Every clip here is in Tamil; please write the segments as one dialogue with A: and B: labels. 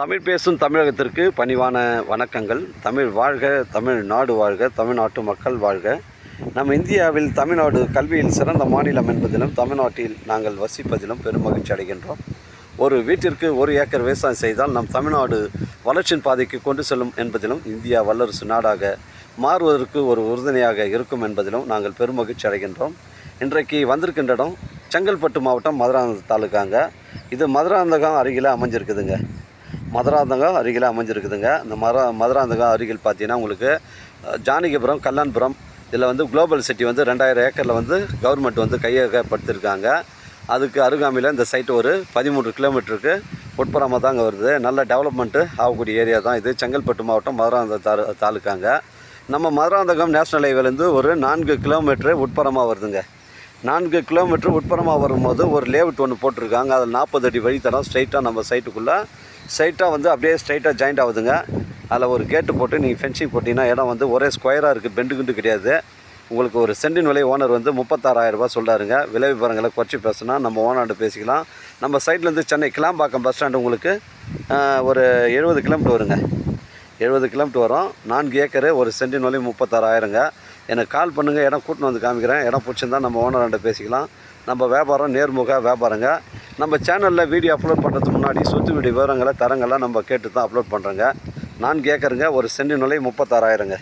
A: தமிழ் பேசும் தமிழகத்திற்கு பணிவான வணக்கங்கள். தமிழ் வாழ்க தமிழ் நாடு வாழ்க தமிழ்நாட்டு மக்கள் வாழ்க. நம் இந்தியாவில் தமிழ்நாடு கல்வியில் சிறந்த மாநிலம் என்பதிலும் தமிழ்நாட்டில் நாங்கள் வசிப்பதிலும் பெரும் மகிழ்ச்சி அடைகின்றோம். ஒரு வீட்டிற்கு ஒரு ஏக்கர் விவசாயம் செய்தால் நம் தமிழ்நாடு வளர்ச்சியின் பாதைக்கு கொண்டு செல்லும் என்பதிலும் இந்தியா வல்லரசு நாடாக மாறுவதற்கு ஒரு உறுதுணையாக இருக்கும் என்பதிலும் நாங்கள் பெரும் மகிழ்ச்சி அடைகின்றோம். இன்றைக்கு வந்திருக்கின்ற இடம் செங்கல்பட்டு மாவட்டம் மதுராந்தகம் தாலுக்காங்க இது மதுராந்தகம் அருகில் அமைஞ்சிருக்குதுங்க. மதுராந்தகம் அருகில் அமைஞ்சிருக்குதுங்க. இந்த மர மதுராந்தகம் அருகில் பார்த்தீங்கன்னா உங்களுக்கு ஜானகிபுரம் கல்லான்புரம் இதில் வந்து குளோபல் சிட்டி வந்து ரெண்டாயிரம் ஏக்கரில் வந்து கவர்மெண்ட் வந்து கையகப்படுத்தியிருக்காங்க அதுக்கு அருகாமையில் இந்த சைட்டு ஒரு பதிமூன்று கிலோமீட்டருக்கு உட்புறமாக தாங்க வருது. நல்ல டெவலப்மெண்ட்டு ஆகக்கூடிய ஏரியா தான் இது. செங்கல்பட்டு மாவட்டம் மதுராந்தகம் தாலு தாலுக்காங்க. நம்ம மதுராந்தகம் நேஷ்னல் ஹைவேலேருந்து ஒரு நான்கு கிலோமீட்டரு உட்புறமாக வருதுங்க. நான்கு கிலோமீட்டர் உட்புறமாக வரும்போது ஒரு லேவுட் ஒன்று போட்டிருக்காங்க. அதில் நாற்பது அடி தரோம். ஸ்ட்ரைட்டாக நம்ம சைட்டுக்குள்ளே ஸ்ட்ரைட்டாக வந்து அப்படியே ஸ்ட்ரைட்டாக ஜாயிண்ட் ஆகுதுங்க. அதில் ஒரு கேட்டு போட்டு நீங்கள் ஃபென்சிங் போட்டிங்கன்னா இடம் வந்து ஒரே ஸ்கொயராக இருக்குது பெண்டு குண்டு கிடையாது. உங்களுக்கு ஒரு சென்டின் விலை ஓனர் வந்து முப்பத்தாறாயிரரூபா சொல்கிறாருங்க விலை விவரங்களை குறைச்சி பேசுனா நம்ம ஓனர்கிட்ட பேசிக்கலாம். நம்ம சைட்லேருந்து சென்னை கிளாம்பாக்கம் பஸ் ஸ்டாண்டு உங்களுக்கு ஒரு எழுபது கிலோமீட்டர் வருங்க. எழுபது கிலோமீட்டர் வரும். நான்கு ஏக்கரு ஒரு சென்டின் விலை முப்பத்தாறாயிரங்க. எனக்கு கால் பண்ணுங்கள் இடம் கூட்டின்னு வந்து காமிக்கிறேன். இடம் பிடிச்சிருந்தா நம்ம ஓனர்கிட்ட பேசிக்கலாம். நம்ம வியாபாரம் நேர்முக வியாபாரங்க. நம்ம சேனலில் வீடியோ அப்லோட் பண்ணுறதுக்கு முன்னாடி சொத்து வீடு விவரங்களை தரங்கள்லாம் நம்ம கேட்டு தான் அப்லோட் பண்ணுறோங்க நான்கு ஏக்கருங்க ஒரு சென்டின் விலை முப்பத்தாறாயிரங்க.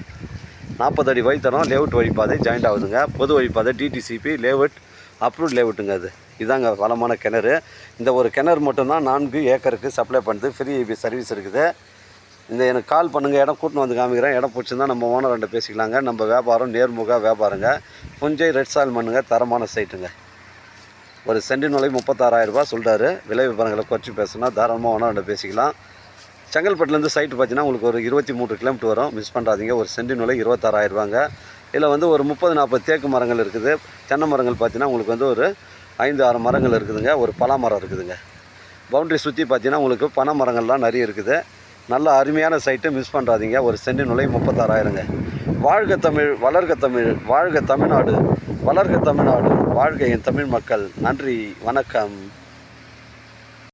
A: நாற்பது அடி வழித்தடம் லேவுட் வழிப்பாதை ஜாயிண்ட் ஆகுதுங்க. பொது வழிப்பாதை டிடிசிபி லேவுட் அப்ரூவ்ட் லேவுட்டுங்க அது. இதாங்க வளமான கிணறு. இந்த ஒரு கிணறு மட்டும்தான் நான்கு ஏக்கருக்கு சப்ளை பண்ணுது. ஃப்ரீ சர்வீஸ் இருக்குது. இந்த எனக்கு கால் பண்ணுங்கள் இடம் கூட்டின்னு வந்து காமிக்கிறேன். இடம் பிடிச்சிருந்தா நம்ம ஓனர் பேசிக்கலாங்க. நம்ம வியாபாரம் நேர்முக வியாபாரங்க. புஞ்சை ரெட் சால் மண்ணுங்க தரமான சைட்டுங்க ஒரு சென்டின் விலை முப்பத்தாறாயிரரூபா சொல்கிறாரு விலை விவரங்களை குறைச்சி பேசுனா தாராளமாக ஓனர் பேசிக்கலாம். செங்கல்பட்டுலேருந்து சைட்டு பார்த்தீங்கன்னா உங்களுக்கு ஒரு இருபத்தி மூன்று கிலோமீட்டர் வரும். மிஸ் பண்ணுறாதீங்க ஒரு சென்டின் விலை இருபத்தாறாயிரரூபாங்க இதில் வந்து ஒரு முப்பது நாற்பது தேக்கு மரங்கள் இருக்குது. தென்னை மரங்கள் பார்த்தீங்கன்னா உங்களுக்கு வந்து ஒரு ஐந்து ஆறு மரங்கள் இருக்குதுங்க. ஒரு பலா மரம் இருக்குதுங்க. பவுண்டரி சுற்றி பார்த்தீங்கன்னா உங்களுக்கு பனை மரங்கள்லாம் நிறைய இருக்குது. நல்ல அருமையான சைட்டை மிஸ் பண்ணுறாதீங்க ஒரு சென்டின் நுழை முப்பத்தாறாயிரங்க. வாழ்க தமிழ் வளர்க தமிழ் வாழ்க தமிழ்நாடு வளர்க தமிழ்நாடு வாழ்க என் தமிழ் மக்கள். நன்றி வணக்கம்.